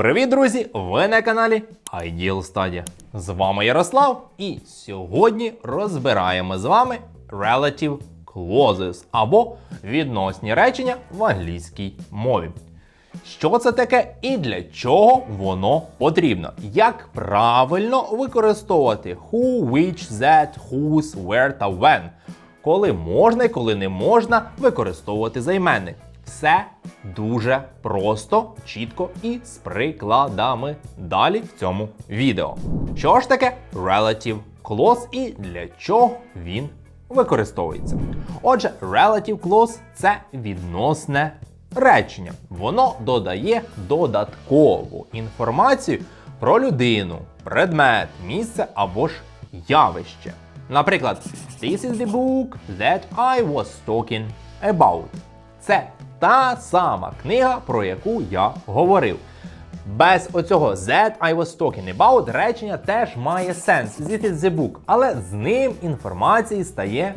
Привіт, друзі! Ви на каналі Ideal Study. З вами Ярослав, і сьогодні розбираємо з вами Relative Clauses або відносні речення в англійській мові. Що це таке і для чого воно потрібно? Як правильно використовувати who, which, that, whose, where та when? Коли можна і коли не можна використовувати займенник. Все дуже просто, чітко і з прикладами. Далі в цьому відео. Що ж таке relative clause і для чого він використовується? Отже, relative clause – це відносне речення. Воно додає додаткову інформацію про людину, предмет, місце або ж явище. Наприклад, This is the book that I was talking about. Це та сама книга, про яку я говорив. Без оцього that I was talking about речення теж має сенс. This is the book, але з ним інформації стає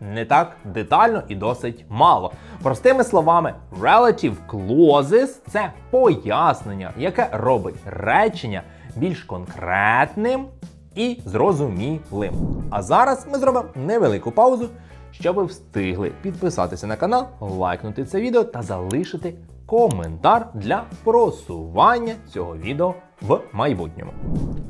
не так детально і досить мало. Простими словами, relative clauses – це пояснення, яке робить речення більш конкретним і зрозумілим. А зараз ми зробимо невелику паузу, щоб ви встигли підписатися на канал, лайкнути це відео та залишити коментар для просування цього відео в майбутньому.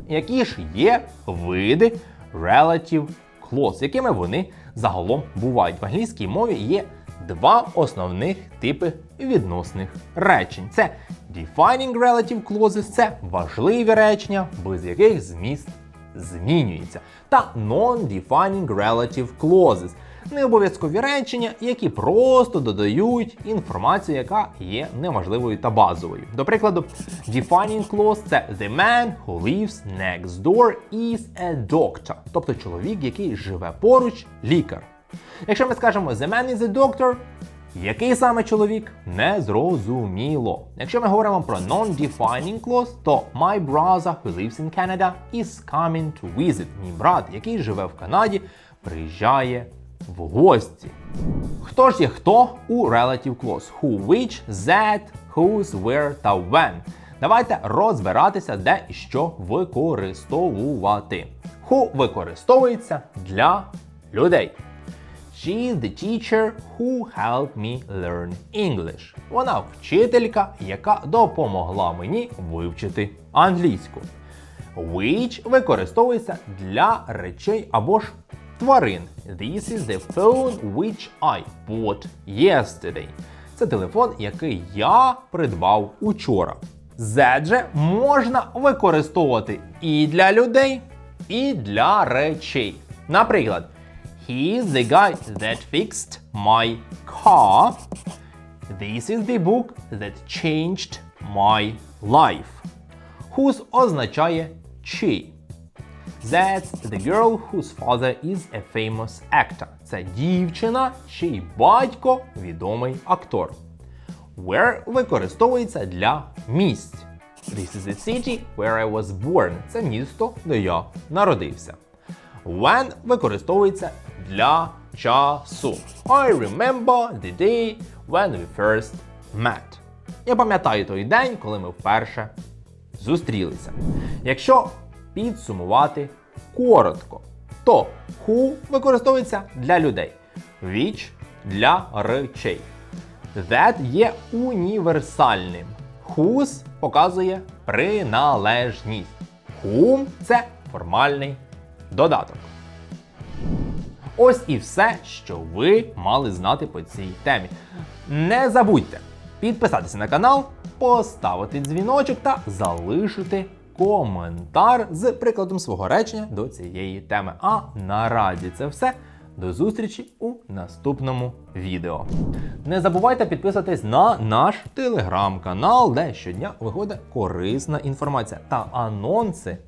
Які ж є види relative clause, якими вони загалом бувають? В англійській мові є два основних типи відносних речень. Це defining relative clauses, це важливі речення, без яких зміст змінюється. Та non-defining relative clauses не обов'язкові речення, які просто додають інформацію, яка є неважливою та базовою. До прикладу, defining clause – це the man who lives next door is a doctor, тобто чоловік, який живе поруч, лікар. Якщо ми скажемо the man is a doctor, який саме чоловік? Незрозуміло. Якщо ми говоримо про non-defining clause, то my brother who lives in Canada is coming to visit. Мій брат, який живе в Канаді, приїжджає в гості. Хто ж є хто у relative clause? Who, which, that, whose, where та when. Давайте розбиратися, де і що використовувати. Who використовується для людей. She is the teacher who helped me learn English. Вона вчителька, яка допомогла мені вивчити англійську. Which використовується для речей або ж тварин. This is the phone which I bought yesterday. Це телефон, який я придбав учора. That можна використовувати і для людей, і для речей. Наприклад, He is the guy that fixed my car. This is the book that changed my life. Whose означає чий. That's the girl whose father is a famous actor. Це дівчина, чий батько відомий актор. Where використовується для місць. This is the city where I was born. Це місто, де я народився. When використовується для часу. I remember the day when we first met. Я пам'ятаю той день, коли ми вперше зустрілися. Якщо підсумувати коротко, то who використовується для людей, which для речей. That є універсальним. Whose показує приналежність. Whom це формальний додаток. Ось і все, що ви мали знати по цій темі. Не забудьте підписатися на канал, поставити дзвіночок та залишити коментар з прикладом свого речення до цієї теми. А наразі це все. До зустрічі у наступному відео. Не забувайте підписатись на наш телеграм-канал, де щодня виходить корисна інформація та анонси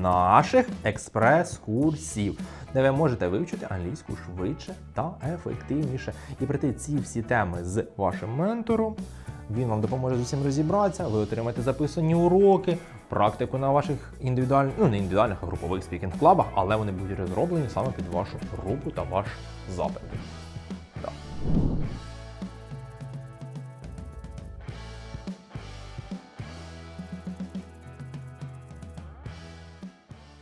наших експрес-курсів, де ви можете вивчити англійську швидше та ефективніше і пройти ці всі теми з вашим ментором. Він вам допоможе з усім розібратися, ви отримаєте записані уроки, практику на ваших індивідуальних, ну не індивідуальних, а групових спікінг-клабах, але вони будуть розроблені саме під вашу групу та ваш запит.